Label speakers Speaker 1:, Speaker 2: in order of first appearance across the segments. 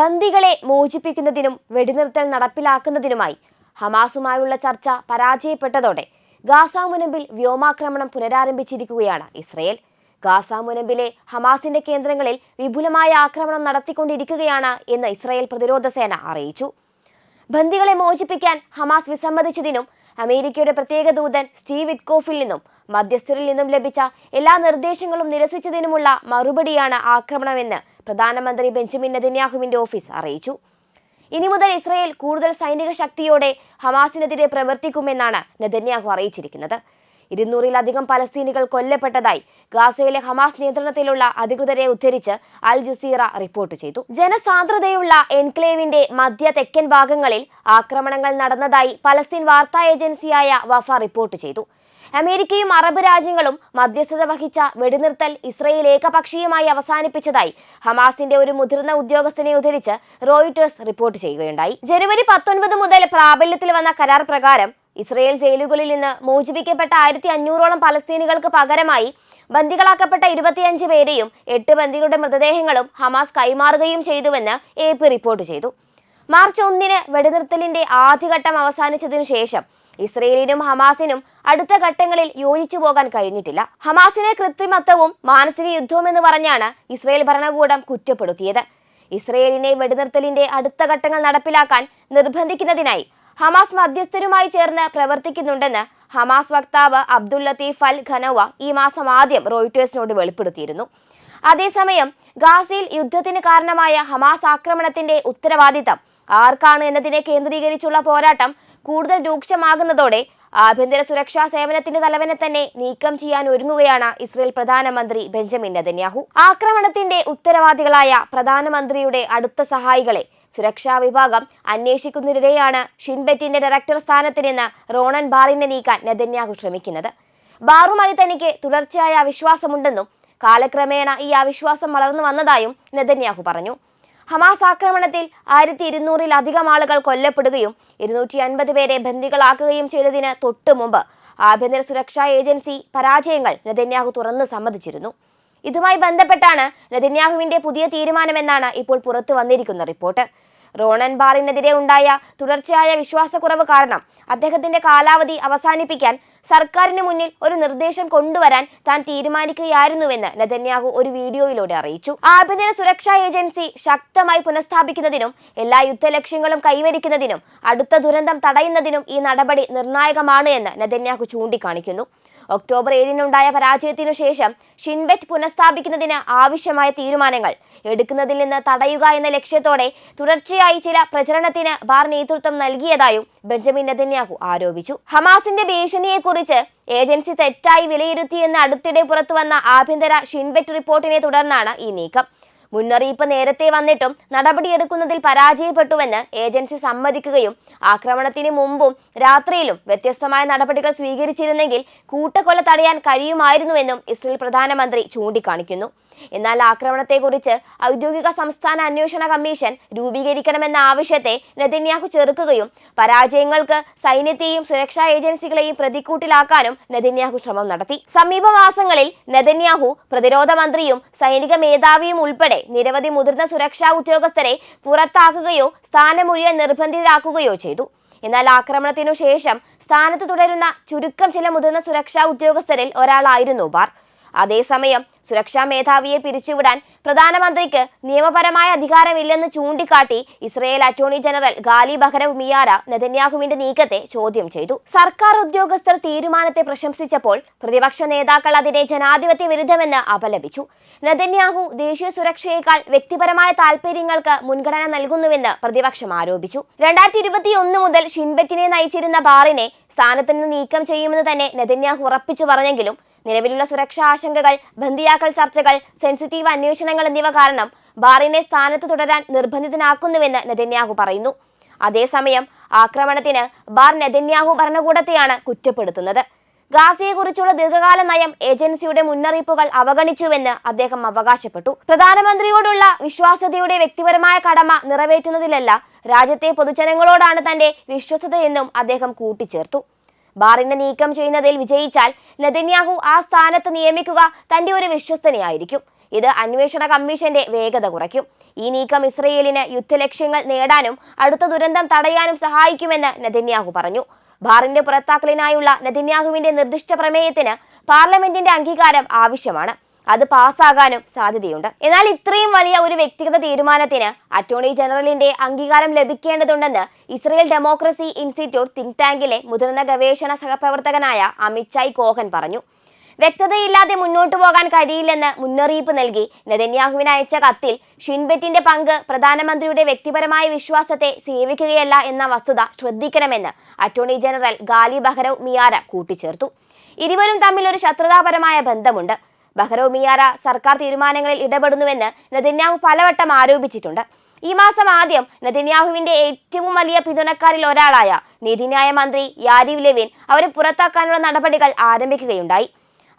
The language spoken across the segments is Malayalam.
Speaker 1: ബന്ദികളെ മോചിപ്പിക്കുന്നതിനും വെടിനിർത്തൽ നടപ്പിലാക്കുന്നതിനുമായി ഹമാസുമായുള്ള ചർച്ച പരാജയപ്പെട്ടതോടെ ഗാസ മുനമ്പിൽ വ്യോമാക്രമണം പുനരാരംഭിച്ചിരിക്കുകയാണ് ഇസ്രയേൽ. ഗാസ മുനമ്പിലെ ഹമാസിന്റെ കേന്ദ്രങ്ങളിൽ വിപുലമായ ആക്രമണം നടത്തിക്കൊണ്ടിരിക്കുകയാണ് എന്ന് ഇസ്രയേൽ പ്രതിരോധ സേന അറിയിച്ചു. ബന്ദികളെ മോചിപ്പിക്കാൻ ഹമാസ് വിസമ്മതിച്ചതിനും അമേരിക്കയുടെ പ്രത്യേക ദൂതൻ സ്റ്റീവ് വിറ്റ്കോഫിൽ നിന്നും മധ്യസ്ഥരിൽ നിന്നും ലഭിച്ച എല്ലാ നിർദ്ദേശങ്ങളും നിരസിച്ചതിനുമുള്ള മറുപടിയാണ് ആക്രമണമെന്ന് പ്രധാനമന്ത്രി ബെഞ്ചമിൻ നെതന്യാഹുവിന്റെ ഓഫീസ് അറിയിച്ചു. ഇനി മുതൽ ഇസ്രയേൽ കൂടുതൽ സൈനിക ശക്തിയോടെ ഹമാസിനെതിരെ പ്രവർത്തിക്കുമെന്നാണ് നെതന്യാഹു അറിയിച്ചിരിക്കുന്നത്. ഇരുന്നൂറിലധികം പലസ്തീനികൾ കൊല്ലപ്പെട്ടതായി ഗാസയിലെ ഹമാസ് നിയന്ത്രണത്തിലുള്ള അധികൃതരെ ഉദ്ധരിച്ച് അൽ ജസീറ റിപ്പോർട്ട് ചെയ്തു. ജനസാന്ദ്രതയുള്ള എൻക്ലേവിന്റെ മധ്യ തെക്കൻ ഭാഗങ്ങളിൽ ആക്രമണങ്ങൾ നടന്നതായി പലസ്തീൻ വാർത്താ ഏജൻസിയായ വഫ റിപ്പോർട്ട് ചെയ്തു. അമേരിക്കയും അറബ് രാജ്യങ്ങളും മധ്യസ്ഥത വഹിച്ച വെടിനിർത്തൽ ഇസ്രയേൽ ഏകപക്ഷീയമായി അവസാനിപ്പിച്ചതായി ഹമാസിന്റെ ഒരു മുതിർന്ന ഉദ്യോഗസ്ഥനെ ഉദ്ധരിച്ച് റോയിട്ടേഴ്സ് റിപ്പോർട്ട് ചെയ്യുകയുണ്ടായി. ജനുവരി പത്തൊൻപത് മുതൽ പ്രാബല്യത്തിൽ വന്ന കരാർ പ്രകാരം ഇസ്രയേൽ ജയിലുകളിൽ നിന്ന് മോചിപ്പിക്കപ്പെട്ട ആയിരത്തി അഞ്ഞൂറോളം പലസ്തീനികൾക്ക് പകരമായി ബന്ദികളാക്കപ്പെട്ട ഇരുപത്തിയഞ്ച് പേരെയും എട്ട് ബന്ദികളുടെ മൃതദേഹങ്ങളും ഹമാസ് കൈമാറുകയും ചെയ്തുവെന്ന് എ പി റിപ്പോർട്ട് ചെയ്തു. മാർച്ച് ഒന്നിന് വെടിനിർത്തലിന്റെ ആദ്യഘട്ടം അവസാനിച്ചതിനു ശേഷം ഇസ്രയേലിനും ഹമാസിനും അടുത്ത ഘട്ടങ്ങളിൽ യോജിച്ചു പോകാൻ കഴിഞ്ഞിട്ടില്ല. ഹമാസിനെ കൃത്രിമത്വവും മാനസിക യുദ്ധവും എന്ന് പറഞ്ഞാണ് ഇസ്രയേൽ ഭരണകൂടം കുറ്റപ്പെടുത്തിയത്. ഇസ്രയേലിനെ വെടിനിർത്തലിന്റെ അടുത്ത ഘട്ടങ്ങൾ നടപ്പിലാക്കാൻ നിർബന്ധിക്കുന്നതിനായി ഹമാസ് മധ്യസ്ഥരുമായി ചേർന്ന് പ്രവർത്തിക്കുന്നുണ്ടെന്ന് ഹമാസ് വക്താവ് അബ്ദുൽ ലത്തീഫ് അൽ ഖനവ ഈ മാസം ആദ്യം റോയിറ്റേഴ്സിനോട് വെളിപ്പെടുത്തിയിരുന്നു. അതേസമയം ഗാസയിൽ യുദ്ധത്തിന് കാരണമായ ഹമാസ് ആക്രമണത്തിന്റെ ഉത്തരവാദിത്തം ആർക്കാണ് എന്നതിനെ കേന്ദ്രീകരിച്ചുള്ള പോരാട്ടം കൂടുതൽ രൂക്ഷമാകുന്നതോടെ ആഭ്യന്തര സുരക്ഷാ സേവനത്തിന്റെ തലവനെ തന്നെ നീക്കം ചെയ്യാൻ ഒരുങ്ങുകയാണ് ഇസ്രയേൽ പ്രധാനമന്ത്രി ബെഞ്ചമിൻ നെതന്യാഹു. ആക്രമണത്തിന്റെ ഉത്തരവാദികളായ പ്രധാനമന്ത്രിയുടെ അടുത്ത സഹായികളെ സുരക്ഷാ വിഭാഗം അന്വേഷിക്കുന്നതിനിടെയാണ് ഷിൻബെറ്റിന്റെ ഡയറക്ടർ സ്ഥാനത്ത് നിന്ന് റോണൻ ബാറിനെ നീക്കാൻ നെതന്യാഹു ശ്രമിക്കുന്നത്. ബാറുമായി തനിക്ക് തുടർച്ചയായ അവിശ്വാസമുണ്ടെന്നും കാലക്രമേണ ഈ അവിശ്വാസം വളർന്നു വന്നതായും നെതന്യാഹു പറഞ്ഞു. ഹമാസ് ആക്രമണത്തിൽ ആയിരത്തി ഇരുന്നൂറിലധികം ആളുകൾ കൊല്ലപ്പെടുകയും ഇരുന്നൂറ്റി അൻപത് പേരെ ബന്ദികളാക്കുകയും ചെയ്തതിന് തൊട്ടു മുമ്പ് ആഭ്യന്തര സുരക്ഷാ ഏജൻസി പരാജയങ്ങൾ നെതന്യാഹു തുറന്നു സമ്മതിച്ചിരുന്നു. ഇതുമായി ബന്ധപ്പെട്ടാണ് നെതന്യാഹുവിന്റെ പുതിയ തീരുമാനമെന്നാണ് ഇപ്പോൾ പുറത്തു വന്നിരിക്കുന്ന റിപ്പോർട്ട്. റോണൻ ബാറിനെതിരെ ഉണ്ടായ തുടർച്ചയായ വിശ്വാസക്കുറവ് കാരണം അദ്ദേഹത്തിന്റെ കാലാവധി അവസാനിപ്പിക്കാൻ സർക്കാരിന് മുന്നിൽ ഒരു നിർദ്ദേശം കൊണ്ടുവരാൻ താൻ തീരുമാനിക്കുകയായിരുന്നുവെന്ന് നെതന്യാഹു ഒരു വീഡിയോയിലൂടെ അറിയിച്ചു. ആഭ്യന്തര സുരക്ഷാ ഏജൻസി ശക്തമായി പുനഃസ്ഥാപിക്കുന്നതിനും എല്ലാ യുദ്ധലക്ഷ്യങ്ങളും കൈവരിക്കുന്നതിനും അടുത്ത ദുരന്തം തടയുന്നതിനും ഈ നടപടി നിർണായകമാണ് എന്ന് നെതന്യാഹു ചൂണ്ടിക്കാണിക്കുന്നു. ഒക്ടോബർ ഏഴിനുണ്ടായ പരാജയത്തിനു ശേഷം ഷിൻബെറ്റ് പുനഃസ്ഥാപിക്കുന്നതിന് ആവശ്യമായ തീരുമാനങ്ങൾ എടുക്കുന്നതിൽ നിന്ന് തടയുക എന്ന ലക്ഷ്യത്തോടെ തുടർച്ചയായി ചില പ്രചരണത്തിന് ബാർ നേതൃത്വം നൽകിയതായും ബെഞ്ചമിൻ നെതന്യാഹു ആരോപിച്ചു. ഹമാസിന്റെ ഭീഷണിയെക്കുറിച്ച് ഏജൻസി തെറ്റായി വിലയിരുത്തിയെന്ന് അടുത്തിടെ പുറത്തുവന്ന ആഭ്യന്തര ഷിൻബെറ്റ് റിപ്പോർട്ടിനെ തുടർന്നാണ് ഈ നീക്കം. മുന്നറിയിപ്പ് നേരത്തെ വന്നിട്ടും നടപടിയെടുക്കുന്നതിൽ പരാജയപ്പെട്ടുവെന്ന് ഏജൻസി സമ്മതിക്കുകയും ആക്രമണത്തിന് മുമ്പും രാത്രിയിലും വ്യത്യസ്തമായ നടപടികൾ സ്വീകരിച്ചിരുന്നെങ്കിൽ കൂട്ടക്കൊല തടയാൻ കഴിയുമായിരുന്നുവെന്നും ഇസ്രയേൽ പ്രധാനമന്ത്രി ചൂണ്ടിക്കാണിക്കുന്നു. എന്നാൽ ആക്രമണത്തെക്കുറിച്ച് ഔദ്യോഗിക സംസ്ഥാന അന്വേഷണ കമ്മീഷൻ രൂപീകരിക്കണമെന്ന ആവശ്യത്തെ നെതന്യാഹു ചെറുക്കുകയും പരാജയങ്ങൾക്ക് സൈന്യത്തെയും സുരക്ഷാ ഏജൻസികളെയും പ്രതിക്കൂട്ടിലാക്കാനും നെതന്യാഹു ശ്രമം നടത്തി. സമീപ മാസങ്ങളിൽ നെതന്യാഹു പ്രതിരോധ മന്ത്രിയും സൈനിക മേധാവിയും ഉൾപ്പെടെ നിരവധി മുതിർന്ന സുരക്ഷാ ഉദ്യോഗസ്ഥരെ പുറത്താക്കുകയോ സ്ഥാനമൊഴിയാൻ നിർബന്ധിതരാക്കുകയോ ചെയ്തു. എന്നാൽ ആക്രമണത്തിനു ശേഷം സ്ഥാനത്ത് തുടരുന്ന ചുരുക്കം ചില മുതിർന്ന സുരക്ഷാ ഉദ്യോഗസ്ഥരിൽ ഒരാളായിരുന്നു ബാർ. അതേസമയം സുരക്ഷാ മേധാവിയെ പിരിച്ചുവിടാൻ പ്രധാനമന്ത്രിക്ക് നിയമപരമായ അധികാരമില്ലെന്ന് ചൂണ്ടിക്കാട്ടി Israel attorney general Gali Baharav Miara നെതന്യാഹുവിന്റെ നീക്കത്തെ ചോദ്യം ചെയ്തു. സർക്കാർ ഉദ്യോഗസ്ഥർ തീരുമാനത്തെ പ്രശംസിച്ചപ്പോൾ പ്രതിപക്ഷ നേതാക്കൾ അതിനെ ജനാധിപത്യ വിരുദ്ധമെന്ന് അപലപിച്ചു. നെതന്യാഹു ദേശീയ സുരക്ഷയേക്കാൾ വ്യക്തിപരമായ താൽപര്യങ്ങൾക്ക് മുൻഗണന നൽകുന്നുവെന്ന് പ്രതിപക്ഷം ആരോപിച്ചു. രണ്ടായിരത്തി ഇരുപത്തി ഒന്ന് മുതൽ ഷിൻബെറ്റിനെ നയിച്ചിരുന്ന ബാറിനെ സ്ഥാനത്ത് നിന്ന് നീക്കം ചെയ്യുമെന്ന് തന്നെ നെതന്യാഹു ഉറപ്പിച്ചു പറഞ്ഞെങ്കിലും നിലവിലുള്ള സുരക്ഷാ ആശങ്കകൾ ബന്ധിയാക്കൽ ചർച്ചകൾ സെൻസിറ്റീവ് അന്വേഷണങ്ങൾ എന്നിവ കാരണം ബാറിനെ സ്ഥാനത്ത് തുടരാൻ നിർബന്ധിതനാക്കുന്നുവെന്ന് നെതന്യാഹു പറയുന്നു. അതേസമയം ആക്രമണത്തിന് ബാർ നെതന്യാഹു ഭരണകൂടത്തെയാണ് കുറ്റപ്പെടുത്തുന്നത്. ഗാസയെക്കുറിച്ചുള്ള ദീർഘകാല നയം ഏജൻസിയുടെ മുന്നറിയിപ്പുകൾ അവഗണിച്ചുവെന്ന് അദ്ദേഹം അവകാശപ്പെട്ടു. പ്രധാനമന്ത്രിയോടുള്ള വിശ്വാസ്യതയുടെ വ്യക്തിപരമായ കടമ നിറവേറ്റുന്നതിലല്ല രാജ്യത്തെ പൊതുജനങ്ങളോടാണ് തന്റെ വിശ്വസതയെന്നും അദ്ദേഹം കൂട്ടിച്ചേർത്തു. ബാറിനെ നീക്കം ചെയ്യുന്നതിൽ വിജയിച്ചാൽ നെതന്യാഹു ആ സ്ഥാനത്ത് നിയമിക്കുക തന്റെ ഒരു വിശ്വസ്തനെയായിരിക്കും. ഇത് അന്വേഷണ കമ്മീഷന്റെ വേഗത കുറയ്ക്കും. ഈ നീക്കം ഇസ്രയേലിന് യുദ്ധലക്ഷ്യങ്ങൾ നേടാനും അടുത്ത ദുരന്തം തടയാനും സഹായിക്കുമെന്ന് നെതന്യാഹു പറഞ്ഞു. ബാറിന്റെ പുറത്താക്കലിനായുള്ള നെതന്യാഹുവിന്റെ നിർദ്ദിഷ്ട പ്രമേയത്തിന് പാർലമെന്റിന്റെ അംഗീകാരം ആവശ്യമാണ്. അത് പാസ്സാകാനും സാധ്യതയുണ്ട്. എന്നാൽ ഇത്രയും വലിയ ഒരു വ്യക്തിഗത തീരുമാനത്തിന് അറ്റോർണി ജനറലിന്റെ അംഗീകാരം ലഭിക്കേണ്ടതുണ്ടെന്ന് ഇസ്രയേൽ ഡെമോക്രസി ഇൻസ്റ്റിറ്റ്യൂട്ട് തിങ്ക് ടാങ്കിലെ മുതിർന്ന ഗവേഷണ സഹപ്രവർത്തകനായ അമിത്ഷായ് കോഹൻ പറഞ്ഞു. വ്യക്തതയില്ലാതെ മുന്നോട്ടു പോകാൻ കഴിയില്ലെന്ന് മുന്നറിയിപ്പ് നൽകി നെതന്യാഹുവിന് അയച്ച കത്തിൽ ഷിൻബെറ്റിന്റെ പങ്ക് പ്രധാനമന്ത്രിയുടെ വ്യക്തിപരമായ വിശ്വാസത്തെ സേവിക്കുകയല്ല എന്ന വസ്തുത ശ്രദ്ധിക്കണമെന്ന് അറ്റോർണി ജനറൽ ഗാലി ബഹ്റവ് മിയാര കൂട്ടിച്ചേർത്തു. ഇരുവരും തമ്മിൽ ഒരു ശത്രുതാപരമായ ബന്ധമുണ്ട്. ബഹ്റവ് മിയാറ സർക്കാർ തീരുമാനങ്ങളിൽ ഇടപെടുന്നുവെന്ന് നെതന്യാഹു പലവട്ടം ആരോപിച്ചിട്ടുണ്ട്. ഈ മാസം ആദ്യം നെതന്യാഹുവിന്റെ ഏറ്റവും വലിയ പിന്തുണക്കാരിൽ ഒരാളായ നീതിന്യായ മന്ത്രി യാരിവ് ലെവിൻ അവരെ പുറത്താക്കാനുള്ള നടപടികൾ ആരംഭിക്കുകയുണ്ടായി.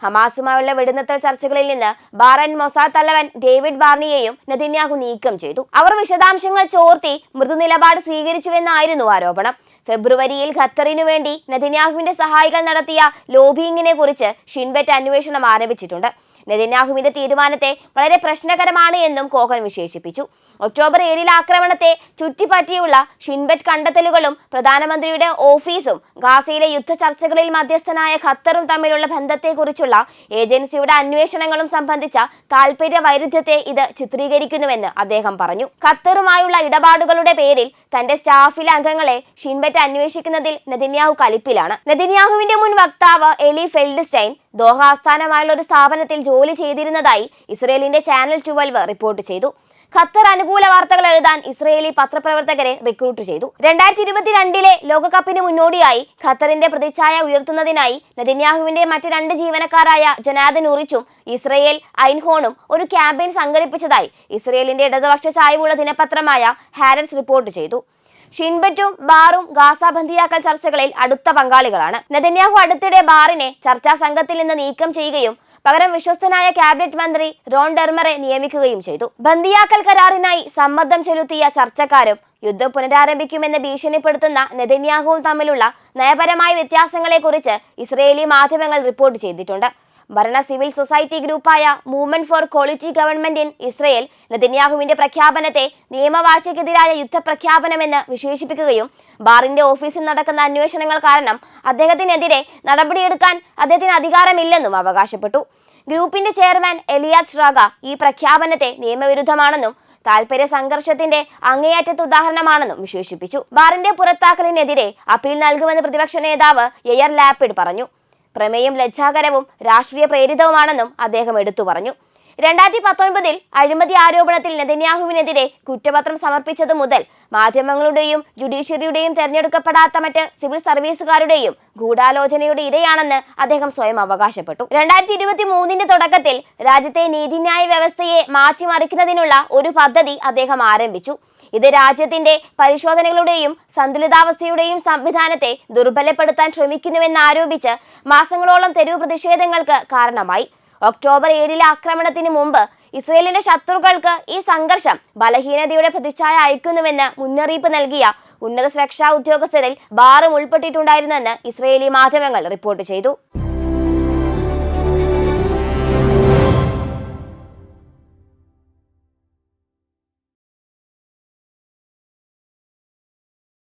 Speaker 1: ഹമാസുമായുള്ള വെടിനിർത്തൽ ചർച്ചകളിൽ നിന്ന് ബാറൻ മൊസാദ് തലവൻ ഡേവിഡ് ബാർണിയെയും നെതിന്യാഹു നീക്കം ചെയ്തു. അവർ വിശദാംശങ്ങൾ ചോർത്തി മൃദുനിലപാട് സ്വീകരിച്ചുവെന്നായിരുന്നു ആരോപണം. ഫെബ്രുവരിയിൽ ഖത്തറിനു വേണ്ടി നെതിന്യാഹുവിന്റെ സഹായികൾ നടത്തിയ ലോബിയിങ്ങിനെ കുറിച്ച് ഷിൻബെറ്റ് അന്വേഷണം ആരംഭിച്ചിട്ടുണ്ട്. നെതിന്യാഹുവിന്റെ തീരുമാനത്തെ വളരെ പ്രശ്നകരമാണ് എന്നും കോഹൻ വിശേഷിപ്പിച്ചു. ഒക്ടോബർ ഏഴിലെ ആക്രമണത്തെ ചുറ്റിപ്പറ്റിയുള്ള ഷിൻബെറ്റ് കണ്ടെത്തലുകളും പ്രധാനമന്ത്രിയുടെ ഓഫീസും ഗാസയിലെ യുദ്ധ ചർച്ചകളിൽ മധ്യസ്ഥനായ ഖത്തറും തമ്മിലുള്ള ബന്ധത്തെക്കുറിച്ചുള്ള ഏജൻസിയുടെ അന്വേഷണങ്ങളും സംബന്ധിച്ച താൽപര്യ വൈരുദ്ധ്യത്തെ ഇത് ചിത്രീകരിക്കുന്നുവെന്ന് അദ്ദേഹം പറഞ്ഞു. ഖത്തറുമായുള്ള ഇടപാടുകളുടെ പേരിൽ തന്റെ സ്റ്റാഫിലെ അംഗങ്ങളെ ഷിൻബെറ്റ് അന്വേഷിക്കുന്നതിൽ നെതിന്യാഹു കലിപ്പിലാണ്. നെതിന്യാഹുവിന്റെ മുൻ വക്താവ് എലി ഫെൽഡ്സ്റ്റൈൻ ദോഹ ആസ്ഥാനമായുള്ള ഒരു സ്ഥാപനത്തിൽ ജോലി ചെയ്തിരുന്നതായി ഇസ്രയേലിന്റെ ചാനൽ ട്വൽവ് റിപ്പോർട്ട് ചെയ്തു. ഖത്തർ അനുകൂല വാർത്തകൾ എഴുതാൻ ഇസ്രയേലി പത്രപ്രവർത്തകരെ റിക്രൂട്ട് ചെയ്തു. രണ്ടായിരത്തി ഇരുപത്തിരണ്ടിലെ ലോകകപ്പിന് മുന്നോടിയായി ഖത്തറിന്റെ പ്രതിച്ഛായ ഉയർത്തുന്നതിനായി നദിന്യാഹുവിന്റെ മറ്റ് രണ്ട് ജീവനക്കാരായ ജനാദൻ ഉറിച്ചും ഇസ്രയേൽ ഐൻഹോണും ഒരു ക്യാമ്പയിൻ സംഘടിപ്പിച്ചതായി ഇസ്രയേലിന്റെ ഇടതുപക്ഷ ചായവുള്ള ദിനപത്രമായ ഹാരൻസ് റിപ്പോർട്ട് ചെയ്തു. ഷിൻബറ്റും ബാറും ഗാസ ബന്ധിയാക്കൽ ചർച്ചകളിൽ അടുത്ത പങ്കാളികളാണ്. നദന്യാഹു അടുത്തിടെ ബാറിനെ ചർച്ചാ സംഘത്തിൽ നിന്ന് നീക്കം ചെയ്യുകയും പകരം വിശ്വസ്തനായ ക്യാബിനറ്റ് മന്ത്രി റോൺ ഡെർമറെ നിയമിക്കുകയും ചെയ്തു. ബന്ദിയാക്കൽ കരാറിനായി സമ്മർദ്ദം ചെലുത്തിയ ചർച്ചക്കാരും യുദ്ധം പുനരാരംഭിക്കുമെന്ന് ഭീഷണിപ്പെടുത്തുന്ന നെതന്യാഹുവും തമ്മിലുള്ള നയപരമായ വ്യത്യാസങ്ങളെക്കുറിച്ച് ഇസ്രയേലി മാധ്യമങ്ങൾ റിപ്പോർട്ട് ചെയ്തിട്ടുണ്ട്. ഭരണ civil society ഗ്രൂപ്പായ movement for quality government in Israel നെതന്യാഹുവിന്റെ പ്രഖ്യാപനത്തെ നിയമവാഴ്ചയ്ക്കെതിരായ യുദ്ധപ്രഖ്യാപനമെന്ന് വിശേഷിപ്പിക്കുകയും ബാറിന്റെ ഓഫീസിൽ നടക്കുന്ന അന്വേഷണങ്ങൾ കാരണം അദ്ദേഹത്തിനെതിരെ നടപടിയെടുക്കാൻ അദ്ദേഹത്തിന് അധികാരമില്ലെന്നും അവകാശപ്പെട്ടു. ഗ്രൂപ്പിന്റെ ചെയർമാൻ എലിയാദ് ഷ്രാഗ ഈ പ്രഖ്യാപനത്തെ നിയമവിരുദ്ധമാണെന്നും താൽപര്യ സംഘർഷത്തിന്റെ അങ്ങേയറ്റത്തെ ഉദാഹരണമാണെന്നും വിശേഷിപ്പിച്ചു. ബാറിന്റെ പുറത്താക്കലിനെതിരെ അപ്പീൽ നൽകുമെന്ന് പ്രതിപക്ഷ നേതാവ് എയർ ലാപ്പിഡ് പറഞ്ഞു. പ്രമേയം ലജ്ജാകരവും രാഷ്ട്രീയ പ്രേരിതവുമാണെന്നും അദ്ദേഹം എടുത്തു പറഞ്ഞു. രണ്ടായിരത്തി പത്തൊൻപതിൽ അഴിമതി ആരോപണത്തിൽ നെതന്യാഹുവിനെതിരെ കുറ്റപത്രം സമർപ്പിച്ചത് മുതൽ മാധ്യമങ്ങളുടെയും ജുഡീഷ്യറിയുടെയും തെരഞ്ഞെടുക്കപ്പെടാത്ത മറ്റ് സിവിൽ സർവീസുകാരുടെയും ഗൂഢാലോചനയുടെ ഇരയാണെന്ന് അദ്ദേഹം സ്വയം അവകാശപ്പെട്ടു. രണ്ടായിരത്തി ഇരുപത്തി മൂന്നിന്റെ തുടക്കത്തിൽ രാജ്യത്തെ നീതിന്യായ വ്യവസ്ഥയെ മാറ്റിമറിക്കുന്നതിനുള്ള ഒരു പദ്ധതി അദ്ദേഹം ആരംഭിച്ചു. ഇത് രാജ്യത്തിന്റെ പരിശോധനകളുടെയും സന്തുലിതാവസ്ഥയുടെയും സംവിധാനത്തെ ദുർബലപ്പെടുത്താൻ ശ്രമിക്കുന്നുവെന്നാരോപിച്ച് മാസങ്ങളോളം തെരുവ് പ്രതിഷേധങ്ങൾക്ക് കാരണമായി. ഒക്ടോബർ ഏഴിലെ ആക്രമണത്തിന് മുമ്പ് ഇസ്രയേലിന്റെ ശത്രുക്കൾക്ക് ഈ സംഘർഷം ബലഹീനതയുടെ പ്രതിച്ഛായ അയക്കുന്നുവെന്ന് മുന്നറിയിപ്പ് നൽകിയ ഉന്നത സുരക്ഷാ ഉദ്യോഗസ്ഥരിൽ ബാറും ഉൾപ്പെട്ടിട്ടുണ്ടായിരുന്നെന്ന് ഇസ്രയേലി മാധ്യമങ്ങൾ റിപ്പോർട്ട് ചെയ്തു.